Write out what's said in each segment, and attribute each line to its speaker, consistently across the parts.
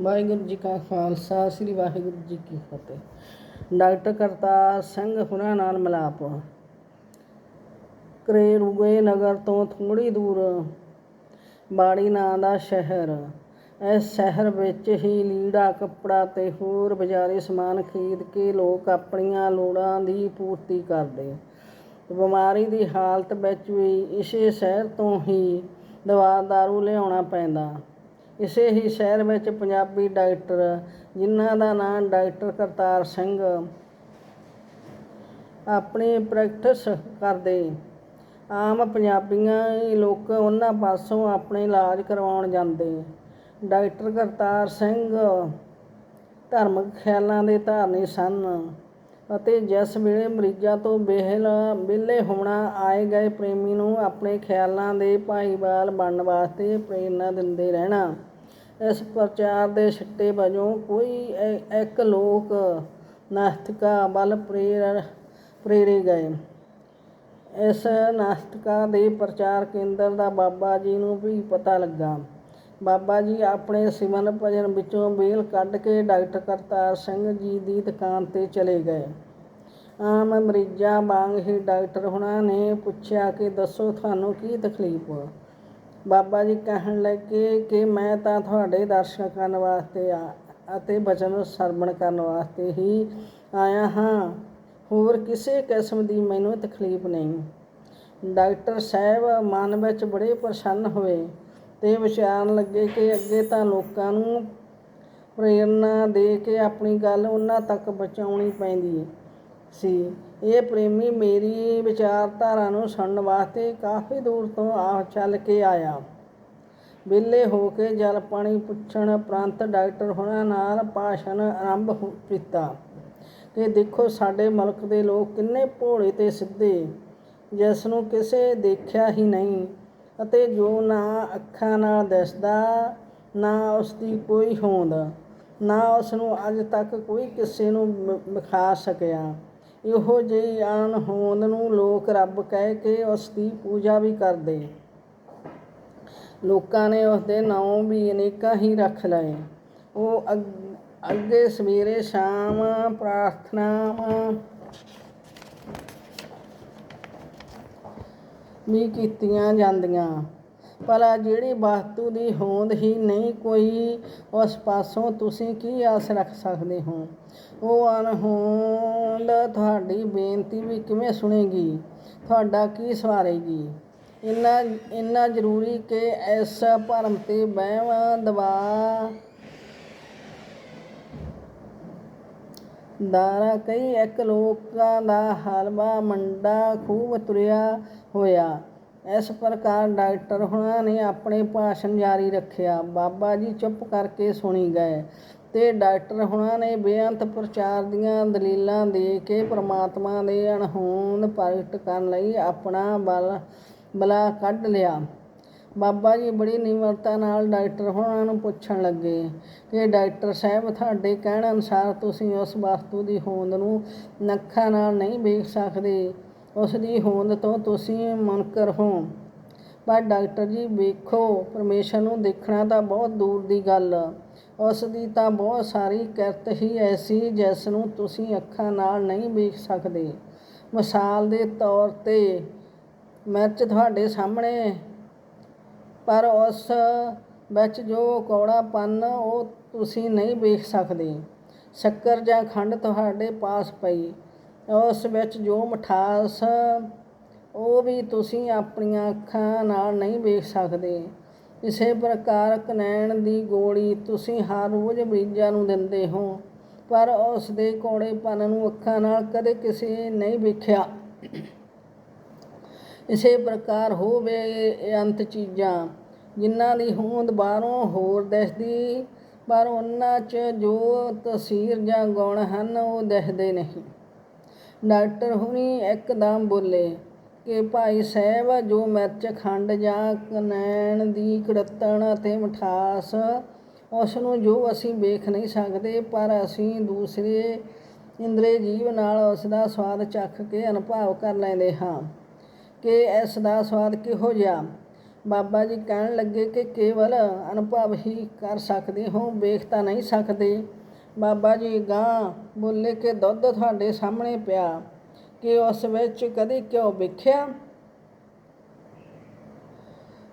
Speaker 1: ਵਾਹਿਗੁਰੂ ਜੀ ਕਾ ਖਾਲਸਾ, ਸ੍ਰੀ ਵਾਹਿਗੁਰੂ ਜੀ ਕੀ ਫਤਿਹ। ਡਾਕਟਰ ਕਰਤਾਰ ਸਿੰਘ ਹੁਣਾਂ ਨਾਲ ਮਿਲਾਪ। ਕਰੇੜੂਏ ਨਗਰ ਤੋਂ ਥੋੜੀ ਦੂਰ, ਬਾੜੀ ਨਾਂ ਦਾ ਸ਼ਹਿਰ। ਇਸ ਸ਼ਹਿਰ ਵਿੱਚ ਹੀ ਲੀੜਾ, ਕੱਪੜਾ ਤੇ ਹੋਰ ਬਾਜ਼ਾਰੀ ਸਮਾਨ ਖਰੀਦ ਕੇ ਲੋਕ ਆਪਣੀਆਂ ਲੋੜਾਂ ਦੀ ਪੂਰਤੀ ਕਰਦੇ। ਬਿਮਾਰੀ ਦੀ ਹਾਲਤ ਵਿੱਚ ਵੀ ਇਸੇ ਸ਼ਹਿਰ ਤੋਂ ਹੀ ਦਵਾ ਦਾਰੂ ਲਿਆਉਣਾ ਪੈਂਦਾ। ਇਸੇ ਹੀ ਸ਼ਹਿਰ ਵਿੱਚ ਪੰਜਾਬੀ ਡਾਕਟਰ, ਜਿਨ੍ਹਾਂ ਦਾ ਨਾਮ ਡਾਕਟਰ ਕਰਤਾਰ ਸਿੰਘ ਆਪਣੀ ਪ੍ਰੈਕਟਿਸ ਕਰਦੇ। ਆਮ ਪੰਜਾਬੀਆਂ ਹੀ ਲੋਕ ਉਹਨਾਂ ਪਾਸੋਂ ਆਪਣੇ ਇਲਾਜ ਕਰਵਾਉਣ ਜਾਂਦੇ। ਡਾਕਟਰ ਕਰਤਾਰ ਸਿੰਘ ਧਾਰਮਿਕ ਖਿਆਲਾਂ ਦੇ ਧਾਰਨੀ ਸਨ ਅਤੇ ਜਿਸ ਵੇਲੇ ਮਰੀਜ਼ਾਂ ਤੋਂ ਬੇਹਲ ਵਿਹਲੇ ਹੋਣਾ, ਆਏ ਗਏ ਪ੍ਰੇਮੀ ਨੂੰ ਆਪਣੇ ਖਿਆਲਾਂ ਦੇ ਭਾਈਵਾਲ ਬਣਨ ਵਾਸਤੇ ਪ੍ਰੇਰਨਾ ਦਿੰਦੇ ਰਹਿਣਾ। ਇਸ ਪ੍ਰਚਾਰ ਦੇ ਸਿੱਟੇ ਵਜੋਂ ਕੋਈ ਇੱਕ ਲੋਕ ਨਾਸਤਿਕਾ ਵੱਲ ਪ੍ਰੇਰ, ਪ੍ਰੇਰੇ ਗਏ। ਇਸ ਨਾਸਤਿਕਾ ਦੇ ਪ੍ਰਚਾਰ ਕੇਂਦਰ ਦਾ ਬਾਬਾ ਜੀ ਨੂੰ ਵੀ ਪਤਾ ਲੱਗਾ। ਬਾਬਾ ਜੀ ਆਪਣੇ ਸਿਮਰਨ ਭਜਨ ਵਿੱਚੋਂ ਵੇਲ ਕੱਢ ਕੇ ਡਾਕਟਰ ਕਰਤਾਰ ਸਿੰਘ ਜੀ ਦੀ ਦੁਕਾਨ ਤੇ ਚਲੇ ਗਏ। ਆਮ ਮਰੀਜ਼ਾਂ ਵਾਂਗ ਹੀ ਡਾਕਟਰ ਹੁਣਾਂ ਨੇ ਪੁੱਛਿਆ ਕਿ ਦੱਸੋ ਤੁਹਾਨੂੰ ਕੀ ਤਕਲੀਫ? ਬਾਬਾ ਜੀ ਕਹਿਣ ਲੱਗੇ ਕਿ ਮੈਂ ਤਾਂ ਤੁਹਾਡੇ ਦਰਸ਼ਨ ਕਰਨ ਵਾਸਤੇ ਆ ਅਤੇ ਬਚਨ ਸਰਵਣ ਕਰਨ ਵਾਸਤੇ ਹੀ ਆਇਆ ਹਾਂ। ਹੋਰ ਕਿਸੇ ਕਿਸਮ ਦੀ ਮੈਨੂੰ ਤਕਲੀਫ ਨਹੀਂ। ਡਾਕਟਰ ਸਾਹਿਬ ਮਨ ਵਿੱਚ ਬੜੇ ਪ੍ਰਸੰਨ ਹੋਏ ਤੇ ਵਿਚਾਰਨ ਲੱਗੇ ਕਿ ਅੱਗੇ ਤਾਂ ਲੋਕਾਂ ਨੂੰ ਪ੍ਰੇਰਨਾ ਦੇ ਕੇ ਆਪਣੀ ਗੱਲ ਉਹਨਾਂ ਤੱਕ ਪਹੁੰਚਾਉਣੀ ਪੈਂਦੀ ਸੀ। ਇਹ ਪ੍ਰੇਮੀ ਮੇਰੀ ਵਿਚਾਰਧਾਰਾ ਨੂੰ ਸੁਣਨ ਵਾਸਤੇ ਕਾਫੀ ਦੂਰ ਤੋਂ ਆ ਚੱਲ ਕੇ ਆਇਆ। ਵਿਹਲੇ ਹੋ ਕੇ ਜਲ ਪਾਣੀ ਪੁੱਛਣ ਉਪਰੰਤ ਡਾਕਟਰ ਹੁਣਾਂ ਨਾਲ ਭਾਸ਼ਣ ਆਰੰਭ ਕੀਤਾ। ਕਿ ਦੇਖੋ ਸਾਡੇ ਮੁਲਕ ਦੇ ਲੋਕ ਕਿੰਨੇ ਭੋਲੇ ਤੇ ਸਿੱਧੇ ਜਿਸ ਨੂੰ ਕਿਸੇ ਦੇਖਿਆ ਹੀ ਨਹੀਂ ਅਤੇ ਜੋ ਨਾ ਅੱਖਾਂ ਨਾਲ ਦਿਸਦਾ, ਨਾ ਉਸ ਦੀ ਕੋਈ ਹੋਂਦ, ਨਾ ਉਸ ਨੂੰ ਅੱਜ ਤੱਕ ਕੋਈ ਕਿਸੇ ਨੂੰ ਵਿਖਾ ਸਕਿਆ। ਇਹੋ ਜਿਹੀ ਅਣਹੋਂਦ ਨੂੰ ਲੋਕ ਰੱਬ ਕਹਿ ਕੇ ਉਸ ਦੀ ਪੂਜਾ ਵੀ ਕਰਦੇ। ਲੋਕਾਂ ਨੇ ਉਸ ਦੇ ਨਾਮ ਵੀ ਅਨੇਕਾਂ ਹੀ ਰੱਖ ਲਏ। ਉਹ ਅੱਗੇ ਸਵੇਰੇ ਸ਼ਾਮ ਪ੍ਰਾਰਥਨਾਵਾਂ ਵੀ ਕੀਤੀਆਂ ਜਾਂਦੀਆਂ। ਭਲਾ ਜਿਹੜੀ ਵਸਤੂ ਦੀ ਹੋਂਦ ਹੀ ਨਹੀਂ ਕੋਈ, ਉਸ ਪਾਸੋਂ ਤੁਸੀਂ ਕੀ ਆਸ ਰੱਖ ਸਕਦੇ ਹੋ? ਉਹ ਅਣਹੋਂਦ ਤੁਹਾਡੀ ਬੇਨਤੀ ਵੀ ਕਿਵੇਂ ਸੁਣੇਗੀ? ਤੁਹਾਡਾ ਕੀ ਸਵਾਰੇਗੀ? ਇੰਨਾ ਇੰਨਾ ਜ਼ਰੂਰੀ ਕਿ ਇਸ ਭਰਮ ਤੇ ਵਹਿਮ ਦਵਾ ਦਾਰਾ ਕਈ ਇੱਕ ਲੋਕਾਂ ਦਾ ਹਲਵਾ ਮੰਡਾ ਖੂਬ ਤੁਰਿਆ ਹੋਇਆ। ਇਸ ਪ੍ਰਕਾਰ ਡਾਕਟਰ ਹੁਣਾਂ ਨੇ ਆਪਣੇ ਭਾਸ਼ਣ ਜਾਰੀ ਰੱਖਿਆ। ਬਾਬਾ ਜੀ ਚੁੱਪ ਕਰਕੇ ਸੁਣੀ ਗਏ। ਤੇ ਡਾਕਟਰ ਹੁਣਾਂ ਨੇ ਬੇਅੰਤ ਪ੍ਰਚਾਰ ਦੀਆਂ ਦਲੀਲਾਂ ਦੇ ਕੇ ਪ੍ਰਮਾਤਮਾ ਦੇ ਅਣਹੋਂਦ ਪ੍ਰਗਟ ਕਰਨ ਲਈ ਆਪਣਾ ਬਲ, ਬਲਾ ਕੱਢ ਲਿਆ। ਬਾਬਾ ਜੀ ਬੜੀ ਨਿਮਰਤਾ ਨਾਲ ਡਾਕਟਰ ਹੋਣਾ ਨੂੰ ਪੁੱਛਣ ਲੱਗੇ ਕਿ ਡਾਕਟਰ ਸਾਹਿਬ, ਤੁਹਾਡੇ ਕਹਿਣ ਅਨੁਸਾਰ ਤੁਸੀਂ ਉਸ ਵਸਤੂ ਦੀ ਹੋਂਦ ਨੂੰ ਨੱਖਾਂ ਨਾਲ ਨਹੀਂ ਵੇਖ ਸਕਦੇ। ਉਸ ਦੀ ਹੋਂਦ ਤੋਂ ਤੁਸੀਂ ਮੁਨਕਰ ਹੋ। ਪਰ ਡਾਕਟਰ ਜੀ, ਵੇਖੋ, ਪਰਮੇਸ਼ਰ ਨੂੰ ਦੇਖਣਾ ਤਾਂ ਬਹੁਤ ਦੂਰ ਦੀ ਗੱਲ। ਉਸ ਦੀ ਤਾਂ ਬਹੁਤ ਸਾਰੀ ਕਿਰਤ ਹੀ ਐਸੀ ਜਿਸ ਨੂੰ ਤੁਸੀਂ ਅੱਖਾਂ ਨਾਲ ਨਹੀਂ ਵੇਖ ਸਕਦੇ। ਮਿਸਾਲ ਦੇ ਤੌਰ ਤੇ ਮਿਰਚ ਤੁਹਾਡੇ ਸਾਹਮਣੇ। ਪਰ ਉਸ ਵਿੱਚ ਜੋ ਕੌੜਾਪਨ, ਉਹ ਤੁਸੀਂ ਨਹੀਂ ਵੇਖ ਸਕਦੇ। ਸ਼ੱਕਰ ਜਾਂ ਖੰਡ ਤੁਹਾਡੇ ਪਾਸ ਪਈ। ਉਸ ਵਿੱਚ ਜੋ ਮਠਾਸ, ਉਹ ਵੀ ਤੁਸੀਂ ਆਪਣੀਆਂ ਅੱਖਾਂ ਨਾਲ ਨਹੀਂ ਵੇਖ ਸਕਦੇ। ਇਸੇ ਪ੍ਰਕਾਰ ਕਨੈਣ ਦੀ ਗੋਲੀ ਤੁਸੀਂ ਹਰ ਰੋਜ਼ ਮਰੀਜ਼ਾਂ ਨੂੰ ਦਿੰਦੇ ਹੋ, ਪਰ ਉਸ ਦੇ ਕੌੜੇਪਨ ਨੂੰ ਅੱਖਾਂ ਨਾਲ ਕਦੇ ਕਿਸੇ ਨਹੀਂ ਵੇਖਿਆ। ਇਸੇ ਪ੍ਰਕਾਰ ਹੋਵੇ ਅੰਤ ਚੀਜ਼ਾਂ, ਜਿਨ੍ਹਾਂ ਦੀ ਹੋਂਦ ਬਾਹਰੋਂ ਹੋਰ ਦਿਸਦੀ, ਪਰ ਉਹਨਾਂ 'ਚ ਜੋ ਤਸਵੀਰ ਜਾਂ ਗੁਣ ਹਨ, ਉਹ ਦਿਖਦੇ ਨਹੀਂ। ਡਾਕਟਰ ਹੁਣੀ ਇੱਕਦਮ ਬੋਲੇ ਕਿ ਭਾਈ ਸਾਹਿਬ, ਜੋ ਮਿਰਚ ਖੰਡ ਜਾਂ ਕਨੈਣ ਦੀ ਕੜਤਣ ਅਤੇ ਮਠਾਸ ਉਸ ਨੂੰ ਜੋ ਅਸੀਂ ਵੇਖ ਨਹੀਂ ਸਕਦੇ, ਪਰ ਅਸੀਂ ਦੂਸਰੇ ਇੰਦਰੀ ਜੀਵ ਨਾਲ ਉਸ ਦਾ ਸਵਾਦ ਚੱਖ ਕੇ ਅਨੁਭਵ ਕਰ ਲੈਂਦੇ ਹਾਂ ਕਿ ਇਸ ਦਾ ਸਵਾਦ ਕਿਹੋ ਜਿਹਾ। ਬਾਬਾ ਜੀ ਕਹਿਣ ਲੱਗੇ ਕਿ ਕੇਵਲ ਅਨੁਭਵ ਹੀ ਕਰ ਸਕਦੇ ਹੋ, ਵੇਖ ਤਾਂ ਨਹੀਂ ਸਕਦੇ। ਬਾਬਾ ਜੀ ਗਾਂ ਬੋਲੇ ਕਿ ਦੁੱਧ ਤੁਹਾਡੇ ਸਾਹਮਣੇ ਪਿਆ। ਕਿ ਉਸ ਵਿੱਚ ਕਦੇ ਕਿਉਂ ਵੇਖਿਆ?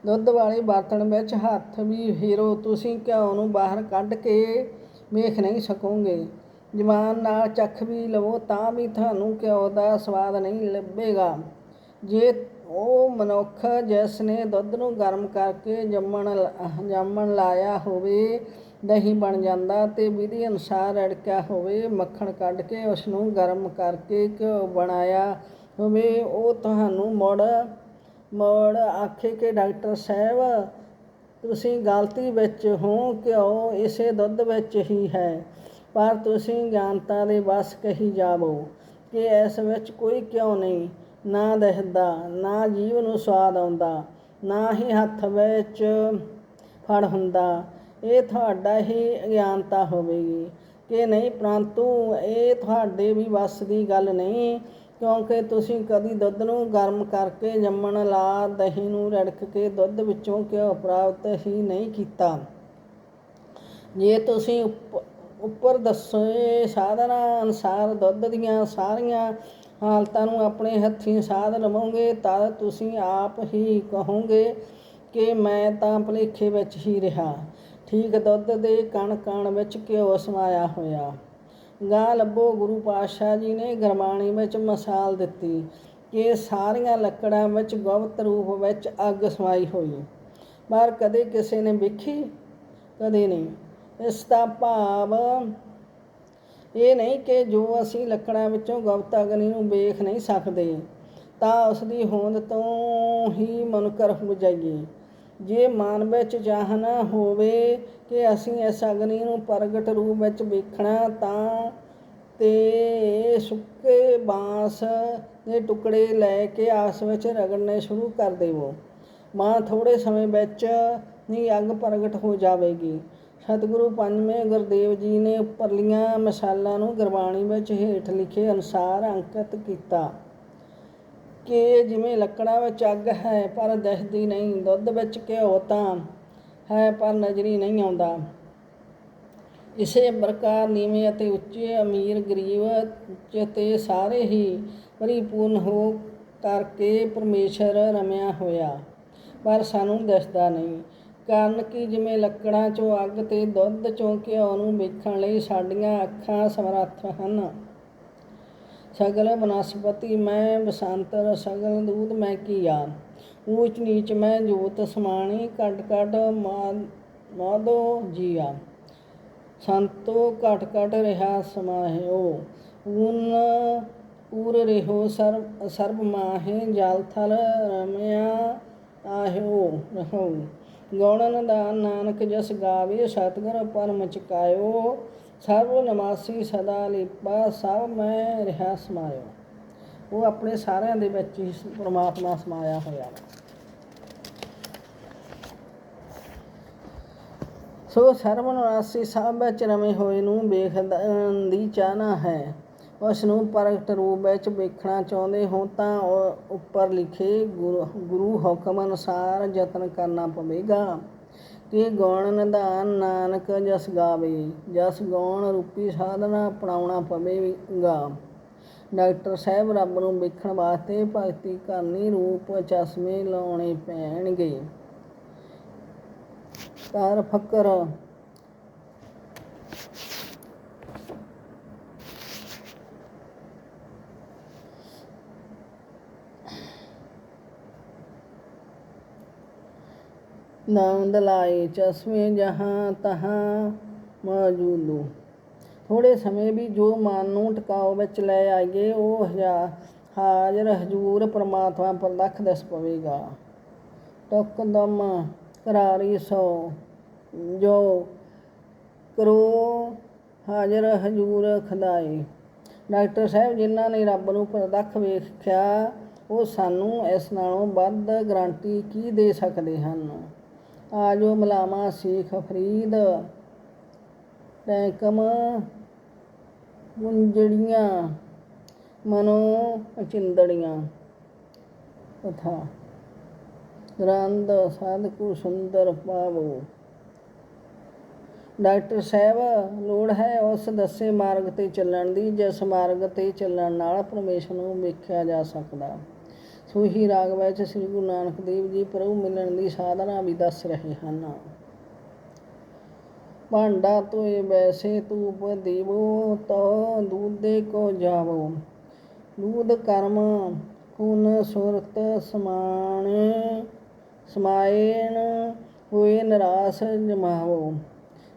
Speaker 1: ਦੁੱਧ ਵਾਲੇ ਬਰਤਨ ਵਿੱਚ ਹੱਥ ਵੀ ਫੇਰੋ ਤੁਸੀਂ ਘਿਓ ਨੂੰ ਬਾਹਰ ਕੱਢ ਕੇ ਵੇਖ ਨਹੀਂ ਸਕੋਗੇ? ਜ਼ਬਾਨ ਨਾਲ ਚੱਖ ਵੀ ਲਵੋ ਤਾਂ ਵੀ ਤੁਹਾਨੂੰ ਘਿਓ ਦਾ ਸਵਾਦ ਨਹੀਂ ਲੱਭੇਗਾ। ਜੇ ਉਹ ਮਨੁੱਖ ਜਿਸ ਨੇ ਦੁੱਧ ਨੂੰ ਗਰਮ ਕਰਕੇ ਜੰਮਣ ਲ- ਜੰਮਣ ਲਾਇਆ ਹੋਵੇ ਦਹੀਂ ਬਣ ਜਾਂਦਾ ਤੇ ਵਿਧੀ ਅਨੁਸਾਰ ਅੜਕਿਆ ਹੋਵੇ, ਮੱਖਣ ਕੱਢ ਕੇ ਉਸ ਨੂੰ ਗਰਮ ਕਰਕੇ ਘਿਓ ਬਣਾਇਆ ਹੋਵੇ। ਉਹ ਤੁਹਾਨੂੰ ਮੁੜ, ਮੋੜ ਆਖੇ ਕਿ ਡਾਕਟਰ ਸਾਹਿਬ, ਤੁਸੀਂ ਗਲਤੀ ਵਿੱਚ ਹੋ ਘਿਓ ਇਸੇ ਦੁੱਧ ਵਿੱਚ ਹੀ ਹੈ? ਪਰ ਤੁਸੀਂ ਗਿਆਨਤਾ ਦੇ ਵਸ ਕਹੀ ਜਾਵੋ ਕਿ ਇਸ ਵਿੱਚ ਕੋਈ ਕਿਉਂ ਨਹੀਂ, ਨਾ ਦਹਿਦਾ, ਨਾ ਜੀਵ ਨੂੰ ਸਵਾਦ ਆਉਂਦਾ, ਨਾ ਹੀ ਹੱਥ ਵਿੱਚ ਫੜ ਹੁੰਦਾ। ਇਹ ਤੁਹਾਡਾ ਹੀ ਅਗਿਆਨਤਾ ਹੋਵੇਗੀ ਕਿ ਨਹੀਂ ਪਰੰਤੂ ਇਹ ਤੁਹਾਡੇ ਵੀ ਵੱਸ ਦੀ ਗੱਲ ਨਹੀਂ, ਕਿਉਂਕਿ ਤੁਸੀਂ ਕਦੀ ਦੁੱਧ ਨੂੰ ਗਰਮ ਕਰਕੇ ਜੰਮਣ ਲਾ ਦਹੀਂ ਨੂੰ ਰੜਕ ਕੇ ਦੁੱਧ ਵਿੱਚੋਂ ਘਿਓ ਪ੍ਰਾਪਤ ਹੀ ਨਹੀਂ ਕੀਤਾ। ਜੇ ਤੁਸੀਂ ਉੱਪ- ਉੱਪਰ ਦੱਸੇ ਸਾਧਨਾ ਅਨੁਸਾਰ ਦੁੱਧ ਦੀਆਂ ਸਾਰੀਆਂ ਹਾਲਤਾਂ ਨੂੰ ਆਪਣੇ ਹੱਥੀਂ ਸਾਧ ਲਵੋਗੇ, ਤਾਂ ਤੁਸੀਂ ਆਪ ਹੀ ਕਹੋਗੇ ਕਿ ਮੈਂ ਤਾਂ ਭੁਲੇਖੇ ਵਿੱਚ ਹੀ ਰਿਹਾ। ਠੀਕ ਦੁੱਧ ਦੇ ਕਣ ਕਣ ਵਿੱਚ ਘਿਓ ਸਮਾਇਆ ਹੋਇਆ। ਗਾਂ ਲੱਭੋ ਗੁਰੂ ਪਾਤਸ਼ਾਹ ਜੀ ਨੇ ਗਰਮਾਣੀ ਵਿੱਚ ਮਸਾਲ ਦਿੱਤੀ ਕਿ ਸਾਰੀਆਂ ਲੱਕੜਾਂ ਵਿੱਚ ਗੁਪਤ ਰੂਪ ਵਿੱਚ ਅੱਗ ਸਮਾਈ ਹੋਈ। ਪਰ ਕਦੇ ਕਿਸੇ ਨੇ ਵੇਖੀ? ਕਦੇ ਨਹੀਂ। ਇਸ ਦਾ ਭਾਵ ਇਹ ਨਹੀਂ ਕਿ ਜੋ ਅਸੀਂ ਲੱਕੜਾਂ ਵਿੱਚੋਂ ਗੁਪਤ ਅਗਨੀ ਨੂੰ ਵੇਖ ਨਹੀਂ ਸਕਦੇ, ਤਾਂ ਉਸ ਦੀ ਹੋਂਦ ਤੋਂ ਹੀ ਮਨਕਰ ਹੋ ਜਾਈਏ। ਜੇ ਮਨ ਵਿੱਚ ਚਾਹਨਾ ਹੋਵੇ ਕਿ ਅਸੀਂ ਇਸ ਅਗਨੀ ਨੂੰ ਪ੍ਰਗਟ ਰੂਪ ਵਿੱਚ ਵੇਖਣਾ ਤਾਂ ਤੇ ਸੁੱਕੇ ਬਾਂਸ ਦੇ ਟੁਕੜੇ ਲੈ ਕੇ ਆਸ ਵਿੱਚ ਰਗੜਨੇ ਸ਼ੁਰੂ ਕਰ ਦੇਵੋ। ਮਾਂ ਥੋੜੇ ਸਮੇਂ ਵਿੱਚ ਹੀ ਅੱਗ ਪ੍ਰਗਟ ਹੋ ਜਾਵੇਗੀ। ਸਤਿਗੁਰੂ ਪੰਜਵੇਂ ਗੁਰਦੇਵ ਜੀ ਨੇ ਉੱਪਰਲੀਆਂ ਮਿਸਾਲਾਂ ਨੂੰ ਗੁਰਬਾਣੀ ਵਿੱਚ ਹੇਠ ਲਿਖੇ ਅਨੁਸਾਰ ਅੰਕਿਤ ਕੀਤਾ। ਕਿ ਜਿਵੇਂ ਲੱਕੜਾਂ ਵਿੱਚ ਅੱਗ ਹੈ, ਪਰ ਦਿਖਦੀ ਨਹੀਂ। ਦੁੱਧ ਵਿੱਚ ਘਿਓ ਤਾਂ ਹੈ, ਪਰ ਨਜ਼ਰੀ ਨਹੀਂ ਆਉਂਦਾ। ਇਸੇ ਪ੍ਰਕਾਰ ਨੀਵੇਂ ਅਤੇ ਉੱਚੇ ਅਮੀਰ ਗਰੀਬ ਚ ਤੇ ਸਾਰੇ ਹੀ ਪਰਿਪੂਰਨ ਹੋ ਕਰਕੇ ਪਰਮੇਸ਼ਰ ਰਮਿਆ ਹੋਇਆ। ਪਰ ਸਾਨੂੰ ਦਿਸਦਾ ਨਹੀਂ। ਕਾਰਨ ਕਿ ਜਿਵੇਂ ਲੱਕੜਾਂ ਚੋਂ ਅੱਗ ਤੇ ਦੁੱਧ ਚੋਂ ਘਿਓ ਨੂੰ ਵੇਖਣ ਲਈ ਸਾਡੀਆਂ ਅੱਖਾਂ ਸਮਰੱਥ ਹਨ ਸਗਲ ਬਨਸਪਤੀ ਮੈਂ, ਬਸੰਤਰ ਸਗਲ ਦੂਤ ਮੈਂ ਕੀਆ। ਊਚ ਨੀਚ ਮੈਂ ਜੋਤ ਸਮਾਣੀ ਕੱਟ ਕੱਟ ਮਾਦੋ ਜੀਆ। ਸੰਤੋ ਘਟ ਘਟ ਰਹਾ ਸਮਾਹਿਓ ਊਨ ਪੂਰ ਰਹਿਓ ਸਰਬ ਸਰਬ ਮਾਹੇ, ਜਲ ਥਲ ਰਮਿਆ ਆਹਿਓ ਰਹੋ। ਗੌਣਨ ਦਾ ਨਾਨਕ ਜਸ ਗਾਵੇ, ਸਤਿਗੁਰ ਪਰਮ ਚਕਾਇਓ। ਸਰਬ ਨਮਾਸੀ ਸਦਾ ਲਿਪਾ ਸਭ ਮੈਂ ਰਿਹਾ ਸਮਾਇਓ ਉਹ ਆਪਣੇ ਸਾਰਿਆਂ ਦੇ ਵਿੱਚ ਹੀ ਪ੍ਰਮਾਤਮਾ ਸਮਾਇਆ ਹੋਇਆ ਵਾ ਸੋ ਸਰਬ ਨਿਵਾਸੀ ਸਭ ਵਿੱਚ ਰਮੇ ਹੋਏ ਨੂੰ ਵੇਖਣ ਦੀ ਚਾਹਨਾ ਹੈ। ਉਸ ਨੂੰ ਪ੍ਰਗਟ ਰੂਪ ਵਿੱਚ ਵੇਖਣਾ ਚਾਹੁੰਦੇ ਹੋ ਤਾਂ ਉਹ ਉੱਪਰ ਲਿਖੇ ਗੁਰੂ ਗੁਰੂ ਹੁਕਮ ਅਨੁਸਾਰ ਯਤਨ ਕਰਨਾ ਪਵੇਗਾ। ਕਿ ਗੌਣ ਨਿਧਾਨ ਨਾਨਕ ਜਸ ਗਾਵੇ, ਜਸ ਗੌਣ ਰੂਪੀ ਸਾਧਨਾ ਅਪਣਾਉਣਾ ਪਵੇਗਾ ਡਾਕਟਰ ਸਾਹਿਬ ਰੱਬ ਨੂੰ ਵੇਖਣ ਵਾਸਤੇ ਭਗਤੀ ਕਰਨੀ ਰੂਪ ਚਸ਼ਮੇ ਲਾਉਣੇ ਪੈਣਗੇ। ਕਰ ਫਕਰ ਨਾਮ ਚਸ਼ਮੇ ਜਹਾਂ ਤਹਾਂ ਮੌਜੂਦੂ ਥੋੜੇ ਸਮੇਂ ਵੀ ਜੋ ਮਨ ਨੂੰ ਟਿਕਾਓ ਵਿੱਚ ਲੈ ਆਈਏ, ਉਹ ਹਜ਼ਾਰ ਹਾਜ਼ਰ ਹਜੂਰ ਪਰਮਾਤਮਾ ਪ੍ਰਲੱਖ ਦਿਸ ਪਵੇਗਾ। ਟੁਕ ਦਮ ਕਰਾਰੀ ਸੋ, ਜੋ ਕਰੋ ਹਾਜ਼ਰ ਹਜੂਰ ਖੁਦਾਈ ਡਾਕਟਰ ਸਾਹਿਬ, ਜਿਨ੍ਹਾਂ ਨੇ ਰੱਬ ਨੂੰ ਪ੍ਰਤੱਖ ਵੇਖਿਆ, ਉਹ ਸਾਨੂੰ ਇਸ ਨਾਲੋਂ ਵੱਧ ਗਰੰਟੀ ਕੀ ਦੇ ਸਕਦੇ ਹਨ? ਆਜੋ ਮਲਾਮਾ ਸ਼ੇਖ ਫਰੀਦ। ਟੈਕਮ ਗੁੰਜੜੀਆਂ ਮਨੋ ਚਿੰਦੜੀਆਂ ਤਥਾ, ਰੰਦ ਸਾਧਕੂ ਸੁੰਦਰ ਪਾਵੋ। ਡਾਕਟਰ ਸਾਹਿਬ, ਲੋੜ ਹੈ ਉਸ ਦੱਸੇ ਮਾਰਗ ਤੇ ਚੱਲਣ ਦੀ, ਜਿਸ ਮਾਰਗ ਤੇ ਚੱਲਣ ਨਾਲ ਪਰਮੇਸ਼ਰ ਨੂੰ ਵੇਖਿਆ ਜਾ ਸਕਦਾ। ਸੂਹੀ ਰਾਗ ਵਿੱਚ ਸ੍ਰੀ ਗੁਰੂ ਨਾਨਕ ਦੇਵ ਜੀ ਪ੍ਰਭੂ ਮਿਲਣ ਦੀ ਸਾਧਨਾ ਵੀ ਦੱਸ ਰਹੇ ਹਨ। ਭਾਂਡਾ ਤੋਏ ਵੈਸੇ ਤੂਪ ਦੇਵੋ ਤੋ ਦੂਦੇ ਕੋ ਜਾਵੋ। ਦੂਧ ਕਰਮ ਕੁਨ ਸੁਰਤ ਸਮਾਣੇ ਸਮਾਏਨ ਹੋਏ ਨਰਾਸ ਜਮਾਵੋ।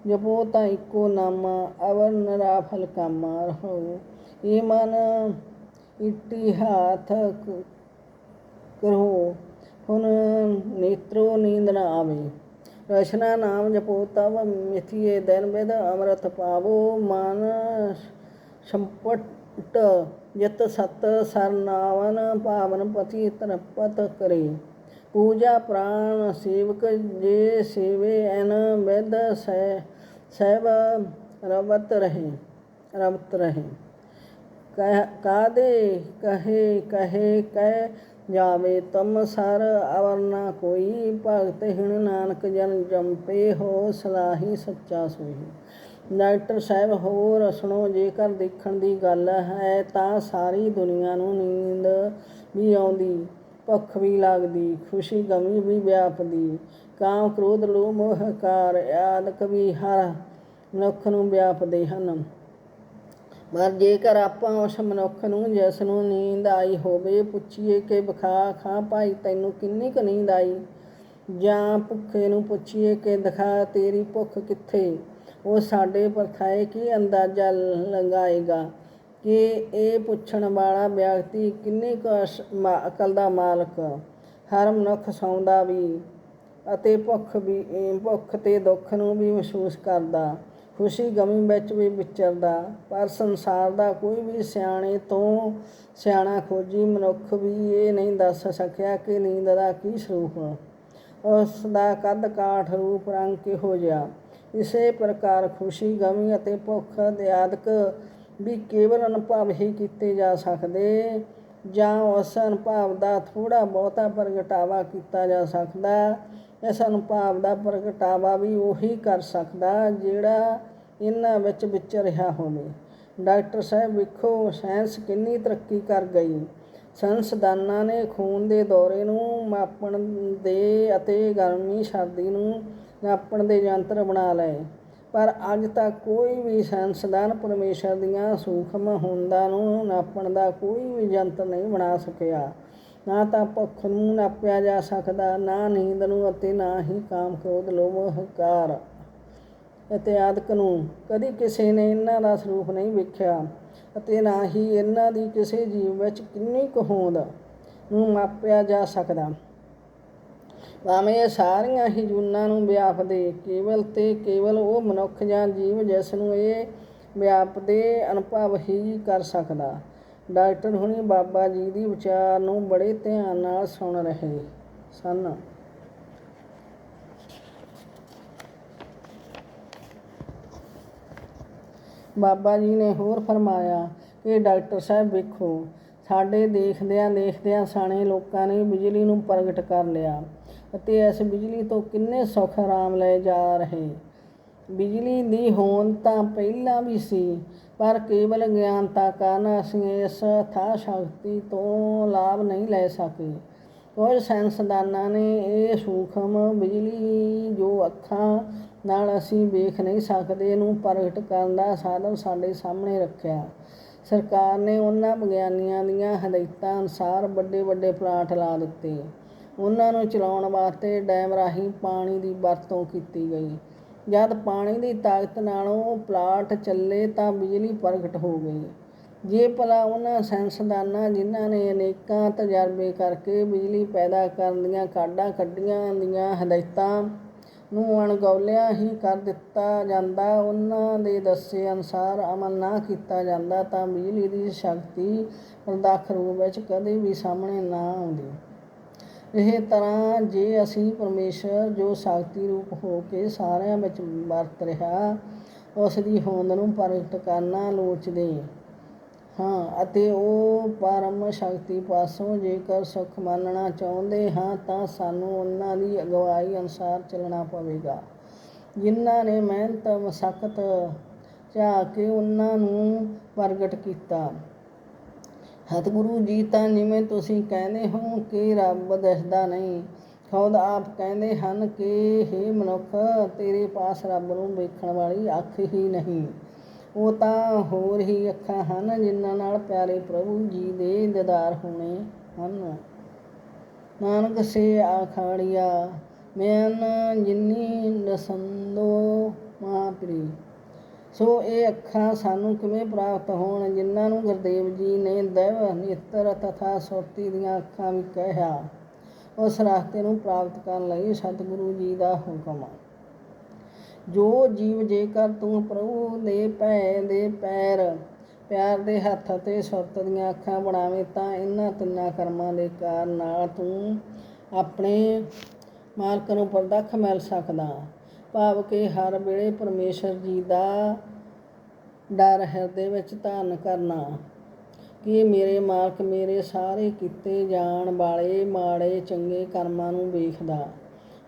Speaker 1: ਜਪੋ ਤਾਂ ਇੱਕੋ ਨਾਮਾ, ਅਵਰ ਨਰਾਫਲ ਕਾਮਾ ਰਹੋ। ਇਹ ਮਨ ਇਟੀ ਹਾਥ ਕ- ਕਰੋ ਹੁਣ ਨੇਤਰੋ ਨੀਂਦ ਨਾ ਆਵੇ ਰਸ਼ਨਾ ਨਾਮ ਜਪੋ ਤਵ ਮਿਥਿਏ ਦਿਨ ਬਿਦ ਅੰਮ੍ਰਿਤ ਪਾਵੋ ਮਨ ਸੰਪਟ ਜਿਤ ਸਤ ਸਰਨਾਵਨ ਪਾਵਨ ਪਤੀ ਤਰਪਤ ਕਰੇ ਪੂਜਾ ਪ੍ਰਾਨ ਸੇਵਕ ਜੇ ਸੇਵੇ ਐਨ ਵਿਦ ਸਹਿ ਸਹਿਬ ਰਵਤ ਰਹੇ ਰਵਤ ਰਹੇ ਕਹਿ ਕਾਦੇ ਕਹੇ ਕਹੇ ਕਹਿ ਜਾਵੇ ਤਮ ਸਰ, ਅਵਰ ਨਾ ਕੋਈ। ਭਗਤ ਹਿਣ ਨਾਨਕ ਜਨ ਜੰਪੇ ਹੋ, ਸਲਾਹੀ ਸੱਚਾ ਸੋਈ ਡਾਕਟਰ ਸਾਹਿਬ, ਹੋਰ ਸੁਣੋ, ਜੇਕਰ ਦੇਖਣ ਦੀ ਗੱਲ ਹੈ, ਤਾਂ ਸਾਰੀ ਦੁਨੀਆ ਨੂੰ ਨੀਂਦ ਵੀ ਆਉਂਦੀ, ਭੁੱਖ ਵੀ ਲੱਗਦੀ, ਖੁਸ਼ੀ ਗਮੀ ਵੀ ਵਿਆਪਦੀ। ਕਾਮ ਕ੍ਰੋਧ, ਲੋਭ ਮੋਹ ਹੰਕਾਰ, ਆਦਿਕ ਵੀ ਹਰ ਮਨੁੱਖ ਨੂੰ ਵਿਆਪਦੇ ਹਨ। ਪਰ ਜੇਕਰ ਆਪਾਂ ਉਸ ਮਨੁੱਖ ਨੂੰ ਜਿਸ ਨੂੰ ਨੀਂਦ ਆਈ ਹੋਵੇ ਪੁੱਛੀਏ ਕਿ ਵਿਖਾ ਖਾਂ ਭਾਈ ਤੈਨੂੰ ਕਿੰਨੀ ਕੁ ਨੀਂਦ ਆਈ? ਜਾਂ ਭੁੱਖੇ ਨੂੰ ਪੁੱਛੀਏ ਕਿ ਦਿਖਾ ਤੇਰੀ ਭੁੱਖ ਕਿੱਥੇ? ਉਹ ਸਾਡੇ ਪਰਖਾਏ ਕੀ ਅੰਦਾਜ਼ਾ ਲਗਾਏਗਾ ਕਿ ਇਹ ਪੁੱਛਣ ਵਾਲਾ ਵਿਅਕਤੀ ਕਿੰਨੀ ਕੁ ਅਸ- ਅਕਲ ਦਾ ਮਾਲਕ? ਹਰ ਮਨੁੱਖ ਸੌਂਦਾ ਵੀ ਅਤੇ ਭੁੱਖ ਵੀ ਭੁੱਖ ਤੇ ਦੁੱਖ ਨੂੰ ਵੀ ਮਹਿਸੂਸ ਕਰਦਾ। ਖੁਸ਼ੀ ਗਮੀ ਵਿੱਚ ਵੀ ਵਿਚਰਦਾ, ਪਰ ਸੰਸਾਰ ਦਾ ਕੋਈ ਵੀ ਸਿਆਣੇ ਤੋਂ ਸਿਆਣਾ ਖੋਜੀ ਮਨੁੱਖ ਵੀ ਇਹ ਨਹੀਂ ਦੱਸ ਸਕਿਆ ਕਿ ਨੀਂਦ ਦਾ ਕੀ ਸਰੂਪ ਉਸ ਦਾ ਕੱਦ ਕਾਠ ਰੂਪ ਰੰਗ ਕਿਹੋ ਜਿਹਾ? ਇਸੇ ਪ੍ਰਕਾਰ ਖੁਸ਼ੀ, ਗਮੀ ਅਤੇ ਭੁੱਖ ਦੇ ਆਦਿਕ ਵੀ ਕੇਵਲ ਅਨੁਭਵ ਹੀ ਕੀਤੇ ਜਾ ਸਕਦੇ। ਜਾਂ ਉਸ ਅਨੁਭਵ ਦਾ ਥੋੜਾ ਬਹੁਤਾ ਪ੍ਰਗਟਾਵਾ ਕੀਤਾ ਜਾ ਸਕਦਾ ਇਸ ਅਨੁਭਵ ਦਾ ਪ੍ਰਗਟਾਵਾ ਵੀ ਉਹੀ ਕਰ ਸਕਦਾ ਜਿਹੜਾ ਇਹਨਾਂ ਵਿੱਚ ਵਿਚਰ ਰਿਹਾ ਹੋਵੇ। ਡਾਕਟਰ ਸਾਹਿਬ ਵੇਖੋ, ਸਾਇੰਸ ਕਿੰਨੀ ਤਰੱਕੀ ਕਰ ਗਈ। ਸਾਇੰਸਦਾਨਾਂ ਨੇ ਖੂਨ ਦੇ ਦੌਰੇ ਨੂੰ ਮਾਪਣ ਦੇ ਅਤੇ ਗਰਮੀ, ਸਰਦੀ ਨੂੰ ਨਾਪਣ ਦੇ ਯੰਤਰ ਬਣਾ ਲਏ। ਪਰ ਅੱਜ ਤੱਕ ਕੋਈ ਵੀ ਸਾਇੰਸਦਾਨ ਪਰਮੇਸ਼ਰ ਦੀਆਂ ਸੂਖਮ ਹੋਂਦਾਂ ਨੂੰ ਨਾਪਣ ਦਾ ਕੋਈ ਵੀ ਯੰਤਰ ਨਹੀਂ ਬਣਾ ਸਕਿਆ। ਨਾ ਤਾਂ ਭੁੱਖ ਨੂੰ ਨਾਪਿਆ ਜਾ ਸਕਦਾ, ਨਾ ਨੀਂਦ ਨੂੰ ਅਤੇ ਨਾ ਹੀ ਕਾਮ ਕ੍ਰੋਧ ਲੋਭ ਹੰਕਾਰ। ਅਤੇ ਆਦਿਕ ਨੂੰ ਕਦੀ ਕਿਸੇ ਨੇ ਇਹਨਾਂ ਦਾ ਸਰੂਪ ਨਹੀਂ ਵੇਖਿਆ ਅਤੇ ਨਾ ਹੀ ਇਹਨਾਂ ਦੀ ਕਿਸੇ ਜੀਵ ਵਿੱਚ ਕਿੰਨੀ ਕੁ ਹੋਂਦ ਨੂੰ ਮਾਪਿਆ ਜਾ ਸਕਦਾ। ਭਾਵੇਂ ਇਹ ਸਾਰੀਆਂ ਹੀ ਜੂਨਾਂ ਨੂੰ ਵਿਆਪਦੇ ਕੇਵਲ ਤੇ ਕੇਵਲ ਉਹ ਮਨੁੱਖ ਜਾਂ ਜੀਵ ਜਿਸ ਨੂੰ ਇਹ ਵਿਆਪਦੇ ਅਨੁਭਵ ਹੀ ਕਰ ਸਕਦਾ। ਡਾਕਟਰ ਹੁਣੀ ਬਾਬਾ ਜੀ ਦੀ ਵਿਚਾਰ ਨੂੰ ਬੜੇ ਧਿਆਨ ਨਾਲ ਸੁਣ ਰਹੇ ਸਨ। ਬਾਬਾ ਜੀ ਨੇ ਹੋਰ ਫਰਮਾਇਆ ਕਿ ਡਾਕਟਰ ਸਾਹਿਬ ਵੇਖੋ, ਸਾਡੇ ਦੇਖਦਿਆਂ ਦੇਖਦਿਆਂ ਸਾਣੇ ਲੋਕਾਂ ਨੇ ਬਿਜਲੀ ਨੂੰ ਪ੍ਰਗਟ ਕਰ ਲਿਆ। ਅਤੇ ਇਸ ਬਿਜਲੀ ਤੋਂ ਕਿੰਨੇ ਸੁੱਖ ਆਰਾਮ ਲਏ ਜਾ ਰਹੇ। ਬਿਜਲੀ ਦੀ ਹੋਂਦ ਤਾਂ ਪਹਿਲਾਂ ਵੀ ਸੀ, ਪਰ ਕੇਵਲ ਗਿਆਨਤਾ ਕਾਰਨ ਅਸੀਂ ਇਸ ਥਾ ਸ਼ਕਤੀ ਤੋਂ ਲਾਭ ਨਹੀਂ ਲੈ ਸਕੇ। ਕੁਝ ਸਾਇੰਸਦਾਨਾਂ ਨੇ ਇਹ ਸੂਖਮ ਬਿਜਲੀ ਜੋ ਅੱਖਾਂ ਨਾਲ ਅਸੀਂ ਵੇਖ ਨਹੀਂ ਸਕਦੇ ਨੂੰ ਪ੍ਰਗਟ ਕਰਨ ਦਾ ਸਾਧਨ ਸਾਡੇ ਸਾਹਮਣੇ ਰੱਖਿਆ। ਸਰਕਾਰ ਨੇ ਉਹਨਾਂ ਵਿਗਿਆਨੀਆਂ ਦੀਆਂ ਹਦਾਇਤਾਂ ਅਨੁਸਾਰ ਵੱਡੇ ਵੱਡੇ ਪਲਾਂਟ ਲਾ ਦਿੱਤੇ। ਉਹਨਾਂ ਨੂੰ ਚਲਾਉਣ ਵਾਸਤੇ ਡੈਮ ਰਾਹੀਂ ਪਾਣੀ ਦੀ ਵਰਤੋਂ ਕੀਤੀ ਗਈ। ਜਦ ਪਾਣੀ ਦੀ ਤਾਕਤ ਨਾਲ ਉਹ ਪਲਾਂਟ ਚੱਲੇ ਤਾਂ ਬਿਜਲੀ ਪ੍ਰਗਟ ਹੋ ਗਈ। ਜੇ ਭਲਾ ਉਹਨਾਂ ਸਾਇੰਸਦਾਨਾਂ ਜਿਨ੍ਹਾਂ ਨੇ ਅਨੇਕਾਂ ਤਜਰਬੇ ਕਰਕੇ ਬਿਜਲੀ ਪੈਦਾ ਕਰਨ ਦੀਆਂ ਕਾਢਾਂ ਕੱਢੀਆਂ ਦੀਆਂ ਹਦਾਇਤਾਂ ਨੂੰ ਅਣਗੌਲਿਆ ਹੀ ਕਰ ਦਿੱਤਾ ਜਾਂਦਾ, ਉਹਨਾਂ ਦੇ ਦੱਸੇ ਅਨੁਸਾਰ ਅਮਲ ਨਾ ਕੀਤਾ ਜਾਂਦਾ ਤਾਂ ਬਿਜਲੀ ਦੀ ਸ਼ਕਤੀ ਪ੍ਰਤੱਖ ਰੂਪ ਵਿੱਚ ਕਦੇ ਵੀ ਸਾਹਮਣੇ ਨਾ ਆਉਂਦੀ। ਇਹ ਤਰ੍ਹਾਂ ਜੇ ਅਸੀਂ ਪਰਮੇਸ਼ਰ ਜੋ ਸ਼ਕਤੀ ਰੂਪ ਹੋ ਕੇ ਸਾਰਿਆਂ ਵਿੱਚ ਵਰਤ ਰਿਹਾ, ਉਸ ਦੀ ਹੋਂਦ ਨੂੰ ਪ੍ਰਗਟ ਕਰਨਾ ਲੋਚਦੇ। ਹਾਂ, ਅਤੇ ਉਹ ਪਰਮ ਸ਼ਕਤੀ ਪਾਸੋਂ ਜੇਕਰ ਸੁਖ ਮੰਨਣਾ ਚਾਹੁੰਦੇ ਹਾਂ, ਤਾਂ ਸਾਨੂੰ ਉਹਨਾਂ ਦੀ ਅਗਵਾਈ ਅਨੁਸਾਰ ਚੱਲਣਾ ਪਵੇਗਾ। ਜਿਨ੍ਹਾਂ ਨੇ ਮਿਹਨਤ, ਮਸਕਤ ਚਾਹ ਕੇ ਉਹਨਾਂ ਨੂੰ ਪ੍ਰਗਟ ਕੀਤਾ। ਸਤਿਗੁਰੂ ਜੀ ਤਾਂ ਜਿਵੇਂ ਤੁਸੀਂ ਕਹਿੰਦੇ ਹੋ ਕਿ ਰੱਬ ਦਿਸਦਾ ਨਹੀਂ, ਖੁਦ ਆਪ ਕਹਿੰਦੇ ਹਨ ਕਿ हे ਮਨੁੱਖ, ਤੇਰੇ ਪਾਸ ਰੱਬ ਨੂੰ ਵੇਖਣ ਵਾਲੀ ਅੱਖ ਹੀ ਨਹੀਂ। ਉਹ ਤਾਂ ਹੋਰ ਹੀ ਅੱਖਾਂ ਹਨ ਜਿਨ੍ਹਾਂ ਨਾਲ ਪਿਆਰੇ ਪ੍ਰਭੂ ਜੀ ਦੇ ਦੀਦਾਰ ਹੋਣੇ ਹਨ। ਨਾਨਕ ਸੇ ਆਖਾੜੀਆ ਮੈਨ ਜਿਨੀ ਨਸੰਦੋ ਮਹਾਪ੍ਰੀ। ਸੋ ਇਹ ਅੱਖਾਂ ਸਾਨੂੰ ਕਿਵੇਂ ਪ੍ਰਾਪਤ ਹੋਣ? ਜਿਨ੍ਹਾਂ ਨੂੰ ਗੁਰਦੇਵ ਜੀ ਨੇ ਦੈਵ ਨੇਤਰ ਤਥਾ ਸੁਰਤੀ ਦੀਆਂ ਅੱਖਾਂ ਵੀ ਕਹਿਆ ਉਸ ਰਸਤੇ ਨੂੰ ਪ੍ਰਾਪਤ ਕਰਨ ਲਈ ਸਤਿਗੁਰੂ ਜੀ ਦਾ ਹੁਕਮ। ਜੋ ਜੀਵ ਜੇਕਰ ਤੂੰ ਪ੍ਰਭੂ ਦੇ ਭੈ ਦੇ ਪੈਰ, ਪਿਆਰ ਦੇ ਹੱਥ ਅਤੇ ਸੁਰਤ ਦੀਆਂ ਅੱਖਾਂ ਬਣਾਵੇਂ, ਤਾਂ ਇਹਨਾਂ ਤਿੰਨਾਂ ਕਰਮਾਂ ਦੇ ਕਾਰਨ ਨਾਲ ਤੂੰ ਆਪਣੇ ਮਾਲਕ ਨੂੰ ਪ੍ਰਤੱਖ ਮਿਲ ਸਕਦਾ। ਭਾਵ ਕਿ ਹਰ ਵੇਲੇ ਪਰਮੇਸ਼ਰ ਜੀ ਦਾ ਡਰ ਹਿਰਦੇ ਵਿੱਚ ਧਾਰਨ ਕਰਨਾ, ਕਿ ਮੇਰੇ ਮਾਲਕ ਮੇਰੇ ਸਾਰੇ ਕੀਤੇ ਜਾਣ ਵਾਲੇ ਮਾੜੇ ਚੰਗੇ ਕਰਮਾਂ ਨੂੰ ਵੇਖਦਾ।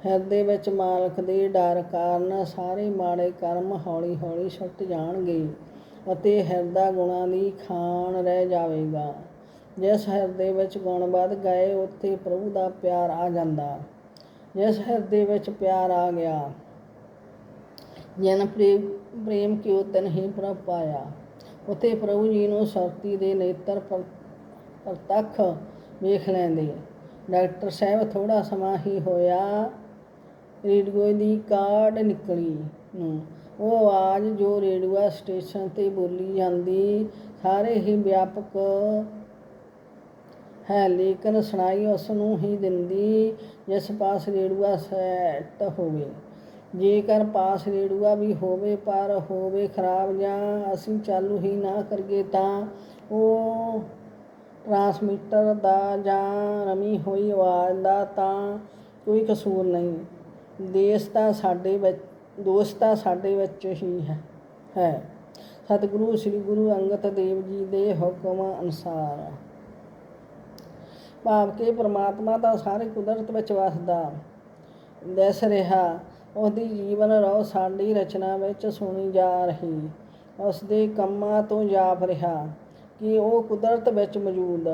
Speaker 1: ਹਿਰਦੇ ਵਿੱਚ ਮਾਲਕ ਦੇ ਡਰ ਕਾਰਨ ਸਾਰੇ ਮਾੜੇ ਕਰਮ ਹੌਲੀ ਹੌਲੀ ਛੁੱਟ ਜਾਣਗੇ ਅਤੇ ਹਿਰਦਾ ਗੁਣਾਂ ਦੀ ਖਾਣ ਰਹਿ ਜਾਵੇਗਾ। ਜਿਸ ਹਿਰਦੇ ਵਿੱਚ ਗੁਣ ਵੱਧ ਗਏ, ਉੱਥੇ ਪ੍ਰਭੂ ਦਾ ਪਿਆਰ ਆ ਜਾਂਦਾ। ਜਿਸ ਹਿਰਦੇ ਵਿੱਚ ਪਿਆਰ ਆ ਗਿਆ ਜਨ ਪ੍ਰੇਮ ਪ੍ਰੇਮ ਕਿਉ ਤਨ ਹੀ ਪ੍ਰਭ ਪਾਇਆ ਉਤੇ ਪ੍ਰਭੂ ਜੀ ਨੂੰ ਸਰਤੀ ਦੇ ਨੇਤਰ ਪ੍ਰਤੱਖ ਵੇਖ ਲੈਂਦੇ। ਡਾਕਟਰ ਸਾਹਿਬ ਥੋੜਾ ਸਮਾਂ ਹੀ ਹੋਇਆ। ਰੇਡੀਓ ਦੀ ਕਾਰਡ ਨਿਕਲੀ ਨੂੰ। ਉਹ ਆਵਾਜ਼ ਜੋ ਰੇਡੀਓ ਸਟੇਸ਼ਨ ਤੇ ਬੋਲੀ ਜਾਂਦੀ, ਸਾਰੇ ਹੀ ਵਿਆਪਕ ਹੈ। ਲੇਕਿਨ ਸੁਣਾਈ ਉਸ ਨੂੰ ਹੀ ਦਿੰਦੀ, ਜਿਸ ਪਾਸ ਰੇਡੀਓ ਸੈੱਟ ਹੋਵੇ। ਜੇਕਰ ਪਾਸ ਰੇੜੂਆ ਵੀ ਹੋਵੇ, ਪਰ ਹੋਵੇ ਖਰਾਬ ਜਾਂ ਅਸੀਂ ਚਾਲੂ ਹੀ ਨਾ ਕਰੀਏ ਤਾਂ ਉਹ ਟਰਾਂਸਮੀਟਰ ਦਾ ਜਾਂ ਰਮੀ ਹੋਈ ਆਵਾਜ਼ ਦਾ ਤਾਂ ਕੋਈ ਕਸੂਰ ਨਹੀਂ। ਦੇਸ਼ ਤਾਂ ਸਾਡੇ ਵਿੱਚ ਦੋਸਤ ਤਾਂ ਸਾਡੇ ਵਿੱਚ ਹੀ ਹੈ ਹੈ। ਸਤਿਗੁਰੂ, ਸ੍ਰੀ ਗੁਰੂ ਅੰਗਦ ਦੇਵ ਜੀ ਦੇ ਹੁਕਮ ਅਨੁਸਾਰ। ਭਾਵ ਕਿ ਪ੍ਰਮਾਤਮਾ ਤਾਂ ਸਾਰੇ ਕੁਦਰਤ ਵਿੱਚ ਵਸਦਾ। ਦਿਸ ਰਿਹਾ ਉਹਦੀ ਜੀਵਨ ਰੋ ਸਾਡੀ ਰਚਨਾ ਵਿੱਚ ਸੁਣੀ ਜਾ ਰਹੀ। ਉਸ ਦੇ ਕੰਮਾਂ ਤੋਂ ਜਾਪ ਰਿਹਾ ਕਿ ਉਹ ਕੁਦਰਤ ਵਿੱਚ ਮੌਜੂਦ।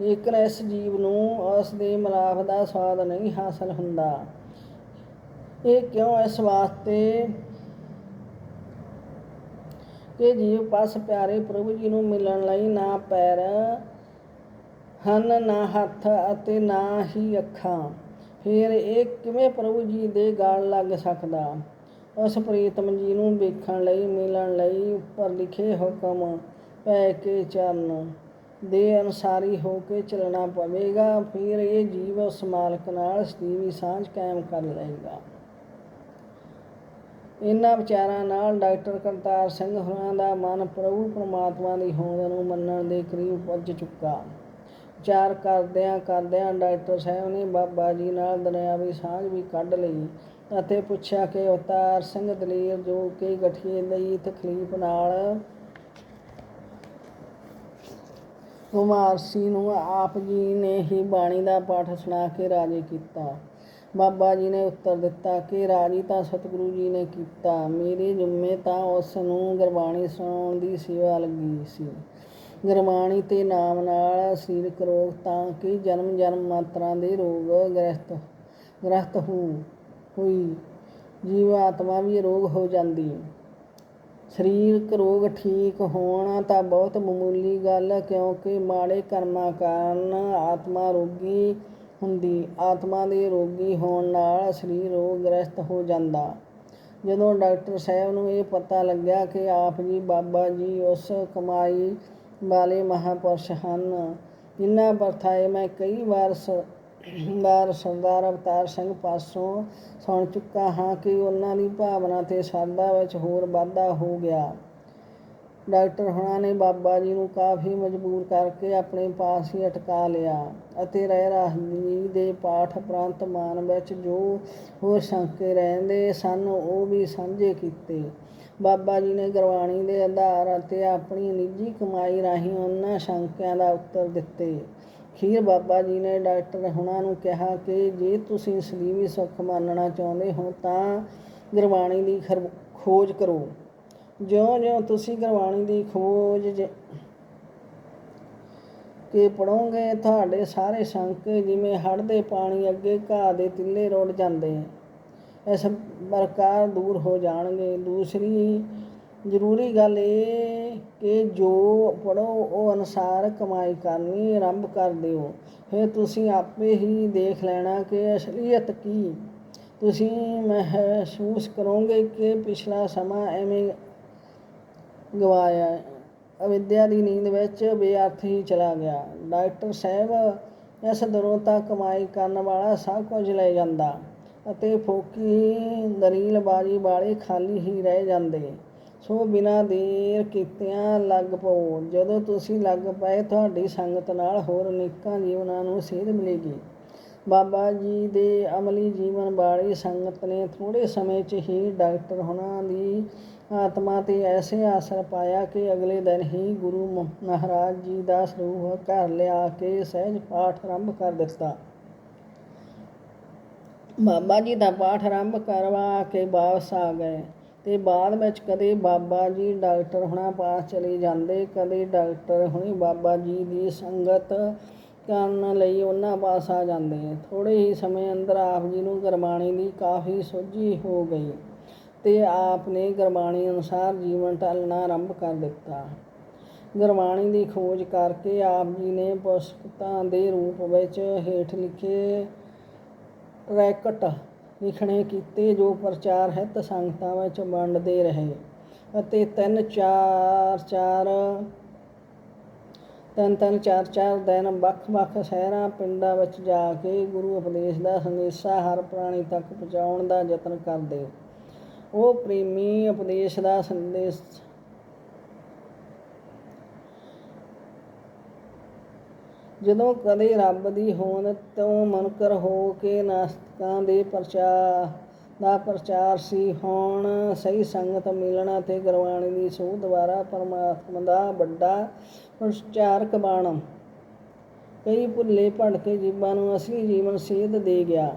Speaker 1: ਲੇਕਿਨ ਇਸ ਜੀਵ ਨੂੰ ਉਸ ਦੇ ਮਲਾਪ ਦਾ ਸਵਾਦ ਨਹੀਂ ਹਾਸਲ ਹੁੰਦਾ, ਇਹ ਕਿਉਂ ਇਸ ਵਾਸਤੇ ਕਿ ਜੀਵ ਪਾਸ ਪਿਆਰੇ ਪ੍ਰਭੂ ਜੀ ਨੂੰ ਮਿਲਣ ਲਈ ਨਾ ਪੈਰ ਹਨ, ਨਾ ਹੱਥ ਅਤੇ ਨਾ ਹੀ ਅੱਖਾਂ। ਫਿਰ ਇਹ ਕਿਵੇਂ ਪ੍ਰਭੂ ਜੀ ਦੇ ਗਾਲ ਲੱਗ ਸਕਦਾ? ਉਸ ਪ੍ਰੀਤਮ ਜੀ ਨੂੰ ਵੇਖਣ ਲਈ, ਮਿਲਣ ਲਈ ਉੱਪਰ ਲਿਖੇ ਹੁਕਮ ਪੈ ਕੇ ਚਰਨ ਦੇ ਅਨਸਾਰੀ ਹੋ ਕੇ ਚੱਲਣਾ ਪਵੇਗਾ। ਫਿਰ ਇਹ ਜੀਵ ਉਸ ਮਾਲਕ ਨਾਲ ਸਦੀਵੀ ਸਾਂਝ ਕਾਇਮ ਕਰ ਲਏਗਾ। ਇਹਨਾਂ ਵਿਚਾਰਾਂ ਨਾਲ ਡਾਕਟਰ ਕਰਤਾਰ ਸਿੰਘ ਹੋਰਾਂ ਦਾ ਮਨ ਪ੍ਰਭੂ ਪਰਮਾਤਮਾ ਦੀ ਹੋਂਦ ਨੂੰ ਮੰਨਣ ਦੇ ਕਰੀਬ ਪੁੱਜ ਚੁੱਕਾ। ਵਿਚਾਰ ਕਰਦਿਆਂ ਕਰਦਿਆਂ ਡਾਕਟਰ ਸਾਹਿਬ ਨੇ ਬਾਬਾ ਜੀ ਨਾਲ ਦਰਿਆਵੀ ਸਾਂਝ ਵੀ ਕੱਢ ਲਈ। ਅਤੇ ਪੁੱਛਿਆ ਕਿ ਅਵਤਾਰ ਸਿੰਘ ਦਲੇਰ ਜੋ ਕਿ ਗਠੀਏ ਲਈ ਤਕਲੀਫ ਨਾਲ ਕੁਮਾਰਸੀ ਨੂੰ ਆਪ ਜੀ ਨੇ ਹੀ ਬਾਣੀ ਦਾ ਪਾਠ ਸੁਣਾ ਕੇ ਰਾਜੀ ਕੀਤਾ। ਬਾਬਾ ਜੀ ਨੇ ਉੱਤਰ ਦਿੱਤਾ ਕਿ ਰਾਜੀ ਤਾਂ ਸਤਿਗੁਰੂ ਜੀ ਨੇ ਕੀਤਾ। ਮੇਰੇ ਜੁਮੇ ਤਾਂ ਉਸ ਨੂੰ ਗੁਰਬਾਣੀ ਸੁਣਾਉਣ ਦੀ ਸੇਵਾ ਲੱਗੀ ਸੀ। ਗੁਰਬਾਣੀ ਅਤੇ ਨਾਮ ਨਾਲ ਸਰੀਰਕ ਰੋਗ ਤਾਂ ਕਿ ਜਨਮ ਜਨਮ ਮਾਤਰਾਂ ਦੇ ਰੋਗ ਗ੍ਰਸਤ ਗ੍ਰਸਤ ਹੋ, ਹੋਈ। ਜੀਵ ਆਤਮਾ ਵੀ ਰੋਗ ਹੋ ਜਾਂਦੀ। ਸਰੀਰਕ ਰੋਗ ਠੀਕ ਹੋਣਾ ਤਾਂ ਬਹੁਤ ਮਾਮੂਲੀ ਗੱਲ, ਕਿਉਂਕਿ ਮਾੜੇ ਕਰਮਾਂ ਕਾਰਨ ਆਤਮਾ ਰੋਗੀ ਹੁੰਦੀ। ਆਤਮਾ ਦੇ ਰੋਗੀ ਹੋਣ ਨਾਲ ਸਰੀਰ ਰੋਗ ਗ੍ਰਸਤ ਹੋ ਜਾਂਦਾ। ਜਦੋਂ ਡਾਕਟਰ ਸਾਹਿਬ ਨੂੰ ਇਹ ਪਤਾ ਲੱਗਿਆ ਕਿ ਆਪ ਜੀ, ਬਾਬਾ ਜੀ ਉਸ ਕਮਾਈ ਵਾਲੇ ਮਹਾਪੁਰਸ਼ ਹਨ। ਜਿਨ੍ਹਾਂ ਵਰਥਾਏ ਮੈਂ ਕਈ ਵਾਰ ਸ- ਵਾਰ ਸਰਦਾਰ ਅਵਤਾਰ ਸਿੰਘ ਪਾਸੋਂ ਸੁਣ ਚੁੱਕਾ ਹਾਂ ਕਿ ਉਹਨਾਂ ਦੀ ਭਾਵਨਾ ਤੇ ਸ਼ਰਧਾ ਵਿੱਚ ਹੋਰ ਵਾਧਾ ਹੋ ਗਿਆ। ਡਾਕਟਰ ਹੁਣਾਂ ਨੇ ਬਾਬਾ ਜੀ ਨੂੰ ਕਾਫੀ ਮਜਬੂਰ ਕਰਕੇ ਆਪਣੇ ਪਾਸ ਹੀ ਅਟਕਾ ਲਿਆ ਅਤੇ ਰਹਿ ਰਾਹੀ ਦੇ ਪਾਠ ਉਪਰੰਤ ਮਾਨ ਵਿੱਚ ਜੋ ਹੋਰ ਸ਼ੰਕੇ ਰਹਿੰਦੇ ਸਨ ਉਹ ਵੀ ਸਾਂਝੇ ਕੀਤੇ। ਬਾਬਾ ਜੀ ਨੇ ਗੁਰਬਾਣੀ ਦੇ ਆਧਾਰ ਅਤੇ ਆਪਣੀ ਨਿੱਜੀ ਕਮਾਈ ਰਾਹੀਂ ਉਹਨਾਂ ਸ਼ੰਕਿਆਂ ਦਾ ਉੱਤਰ ਦਿੱਤੇ। ਖੀਰ ਬਾਬਾ ਜੀ ਨੇ ਡਾਕਟਰ ਹੁਣਾਂ ਨੂੰ ਕਿਹਾ ਕਿ ਜੇ ਤੁਸੀਂ ਸਲੀਵੀ ਸੁੱਖ ਮੰਨਣਾ ਚਾਹੁੰਦੇ ਹੋ ਤਾਂ ਗੁਰਬਾਣੀ ਦੀ ਖਰ- ਖੋਜ ਕਰੋ। ਜਿਉਂ-ਜਿਉਂ ਤੁਸੀਂ ਗੁਰਬਾਣੀ ਦੀ ਖੋਜ ਕੇ ਪੜੋਗੇ ਤੁਹਾਡੇ ਸਾਰੇ ਸ਼ੰਕੇ ਜਿਵੇਂ ਹੜ੍ਹ ਦੇ ਪਾਣੀ ਅੱਗੇ ਘਾਹ ਦੇ ਤਿੱਲੇ ਰੁੜ ਜਾਂਦੇ। ਇਸ ਪ੍ਰਕਾਰ ਦੂਰ ਹੋ ਜਾਣਗੇ। ਦੂਸਰੀ ਜ਼ਰੂਰੀ ਗੱਲ ਇਹ ਕਿ ਜੋ ਪੜੋ ਉਹ ਅਨੁਸਾਰ ਕਮਾਈ ਕਰਨੀ ਆਰੰਭ ਕਰ ਦਿਓ। ਫਿਰ ਤੁਸੀਂ ਆਪੇ ਹੀ ਦੇਖ ਲੈਣਾ ਕਿ ਅਸਲੀਅਤ ਕੀ। ਤੁਸੀਂ ਮਹਿਸੂਸ ਕਰੋਗੇ ਕਿ ਪਿਛਲਾ ਸਮਾਂ ਐਵੇਂ ਗਵਾਇਆ। ਹੈ। ਅਵਿਦਿਆ ਦੀ ਨੀਂਦ ਵਿੱਚ ਬੇਅਰਥ ਹੀ ਚਲਾ ਗਿਆ। ਡਾਕਟਰ ਸਾਹਿਬ ਇਸ ਦਰੋਂ ਤਾਂ ਕਮਾਈ ਕਰਨ ਵਾਲਾ ਸਭ ਕੁਝ ਲੈ ਜਾਂਦਾ। ਅਤੇ ਫੋਕੀ ਦਲੀਲਬਾਜ਼ੀ ਵਾਲੇ ਖਾਲੀ ਹੀ ਰਹਿ ਜਾਂਦੇ। ਸੋ ਬਿਨਾਂ ਦੇਰ ਕੀਤਿਆਂ ਲੱਗ ਪਓ। ਜਦੋਂ ਤੁਸੀਂ ਲੱਗ ਪਏ, ਤੁਹਾਡੀ ਸੰਗਤ ਨਾਲ ਹੋਰ ਅਨੇਕਾਂ ਜੀਵਨਾਂ ਨੂੰ ਸੇਧ ਮਿਲੇਗੀ। ਬਾਬਾ ਜੀ ਦੇ ਅਮਲੀ ਜੀਵਨ ਵਾਲੀ ਸੰਗਤ ਨੇ ਥੋੜੇ ਸਮੇਂ 'ਚ ਹੀ ਡਾਕਟਰ ਹੁਣਾਂ ਦੀ ਆਤਮਾ ਤੇ ਐਸੇ ਅਸਰ ਪਾਇਆ ਕਿ ਅਗਲੇ ਦਿਨ ਹੀ ਗੁਰੂ ਮ- ਮਹਾਰਾਜ ਜੀ ਦਾ ਸਰੂਪ ਘਰ ਲਿਆ ਕੇ ਸਹਿਜ ਪਾਠ ਆਰੰਭ ਕਰ ਦਿੱਤਾ। ਬਾਬਾ ਜੀ ਦਾ ਪਾਠ ਆਰੰਭ ਕਰਵਾ ਕੇ ਵਾਪਸ ਆ ਗਏ ਤੇ ਬਾਅਦ ਵਿੱਚ ਕਦੇ ਬਾਬਾ ਜੀ ਡਾਕਟਰ ਹੁਣਾਂ ਪਾਸ ਚਲੇ ਜਾਂਦੇ, ਕਦੇ ਡਾਕਟਰ ਹੁਣੀ ਬਾਬਾ ਜੀ ਦੀ ਸੰਗਤ ਕਰਨ ਲਈ ਉਹਨਾਂ ਪਾਸ ਆ ਜਾਂਦੇ। ਥੋੜੇ ਹੀ ਸਮੇਂ ਅੰਦਰ ਆਪ ਜੀ ਨੂੰ ਗੁਰਬਾਣੀ ਦੀ ਕਾਫੀ ਸੋਝੀ ਹੋ ਗਈ ਤੇ ਆਪ ਨੇ ਗੁਰਬਾਣੀ ਅਨੁਸਾਰ ਜੀਵਨ ਢਾਲਣਾ ਆਰੰਭ ਕਰ ਦਿੱਤਾ। ਗੁਰਬਾਣੀ ਦੀ ਖੋਜ ਕਰਕੇ ਆਪ ਜੀ ਨੇ ਪੁਸਤਕਾਂ ਦੇ ਰੂਪ ਵਿੱਚ ਹੇਠ ਲਿਖੇ ਰੈਕਟ ਲਿਖਣੇ ਕੀਤੇ ਜੋ ਪ੍ਰਚਾਰ ਹਿੱਤ ਸੰਗਤਾਂ ਵਿੱਚ ਵੰਡਦੇ ਰਹੇ ਅਤੇ ਤਿੰਨ ਚਾਰ ਚਾਰ ਤਿੰਨ ਤਿੰਨ ਚਾਰ ਚਾਰ ਦਿਨ ਵੱਖ-ਵੱਖ ਸ਼ਹਿਰਾਂ, ਪਿੰਡਾਂ ਵਿੱਚ ਜਾ ਕੇ ਗੁਰੂ ਉਪਦੇਸ਼ ਦਾ ਸੰਦੇਸ਼ਾ ਹਰ ਪ੍ਰਾਣੀ ਤੱਕ ਪਹੁੰਚਾਉਣ ਦਾ ਯਤਨ ਕਰਦੇ। ਉਹ ਪ੍ਰੇਮੀ ਉਪਦੇਸ਼ ਦਾ ਸੰਦੇਸ਼ ਜਦੋਂ ਕਦੇ ਰੱਬ ਦੀ ਹੋਂਦ ਤੋਂ ਮੁਨਕਰ ਹੋ ਕੇ ਨਾਸਤਕਾਂ ਦੇ ਪ੍ਰਚਾਰ ਦਾ ਪ੍ਰਚਾਰ ਸੀ, ਹੋਣ ਸਹੀ ਸੰਗਤ ਮਿਲਣਾ ਤੇ ਗੁਰਬਾਣੀ ਦੀ ਸੋਧ ਦੁਆਰਾ ਪਰਮਾਤਮਾ ਦਾ ਵੱਡਾ ਪ੍ਰਚਾਰਕ ਬਣ। ਕਈ ਭੁੱਲੇ ਭਟਕੇ ਜੀਵਾਂ ਨੂੰ ਅਸਲੀ ਜੀਵਨ ਸੇਧ ਦੇ ਗਿਆ।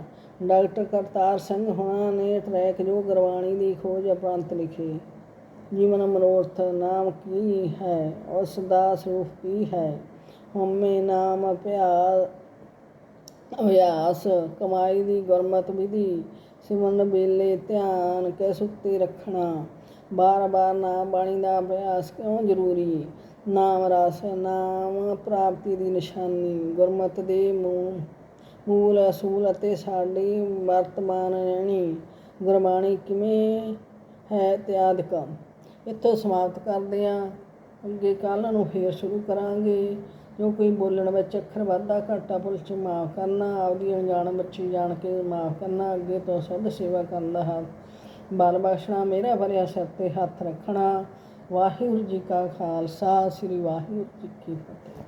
Speaker 1: ਡਾਕਟਰ ਕਰਤਾਰ ਸਿੰਘ ਹੁਣਾਂ ਨੇ ਟਰੈਕ ਜੋ ਗੁਰਬਾਣੀ ਦੀ ਖੋਜ ਉਪਰੰਤ ਲਿਖੇ, ਜੀਵਨ ਮਨੋਰਥ ਨਾਮ ਕੀ ਹੈ, ਉਸ ਦਾ ਸਰੂਪ ਕੀ ਹੈ? ਹਉਮੈ ਨਾਮ ਅਭਿਆਸ ਅਭਿਆਸ। ਕਮਾਈ ਦੀ ਗੁਰਮਤ ਵਿਧੀ, ਸਿਮਰਨ ਵੇਲੇ ਧਿਆਨ ਕੇ ਸੁੱਤੇ ਰੱਖਣਾ? ਬਾਰ ਬਾਰ ਨਾਮ ਬਾਣੀ ਦਾ ਅਭਿਆਸ ਕਿਉਂ ਜ਼ਰੂਰੀ? ਨਾਮ ਰਸ, ਨਾਮ ਪ੍ਰਾਪਤੀ ਦੀ ਨਿਸ਼ਾਨੀ। ਗੁਰਮਤ ਦੇ ਮੂਲ ਮੂਲ ਅਸੂਲ ਅਤੇ ਸਾਡੀ ਵਰਤਮਾਨ ਰਹਿਣੀ। ਗੁਰਬਾਣੀ ਕਿਵੇਂ ਹੈ ਇਤਿਆਦਿਕ ਇੱਥੋਂ ਸਮਾਪਤ ਕਰਦੇ ਹਾਂ। ਅੱਗੇ ਕੱਲ੍ਹ ਨੂੰ ਫੇਰ ਸ਼ੁਰੂ ਕਰਾਂਗੇ। ਜੋ ਕੋਈ ਬੋਲਣ ਵਿੱਚ ਅੱਖਰ ਵਾਧਾ ਘਾਟਾ ਭੁੱਲ ਚ ਮਾਫ ਕਰਨਾ ਆਪਦੀ ਅਣਜਾਣ ਬੱਚੀ ਜਾਣ ਕੇ ਮਾਫ ਕਰਨਾ, ਅੱਗੇ ਤੋਂ ਸੁਧ ਸੇਵਾ ਕਰਨ ਦਾ ਹੱਥ। ਬਲ ਬਖਸ਼ਣਾ ਮੇਰਾ ਭਰਿਆ ਸਿਰ ਤੇ ਹੱਥ ਰੱਖਣਾ। ਵਾਹਿਗੁਰੂ ਜੀ ਕਾ ਖਾਲਸਾ, ਸ੍ਰੀ ਵਾਹਿਗੁਰੂ ਜੀ ਕੀ ਫਤਿਹ।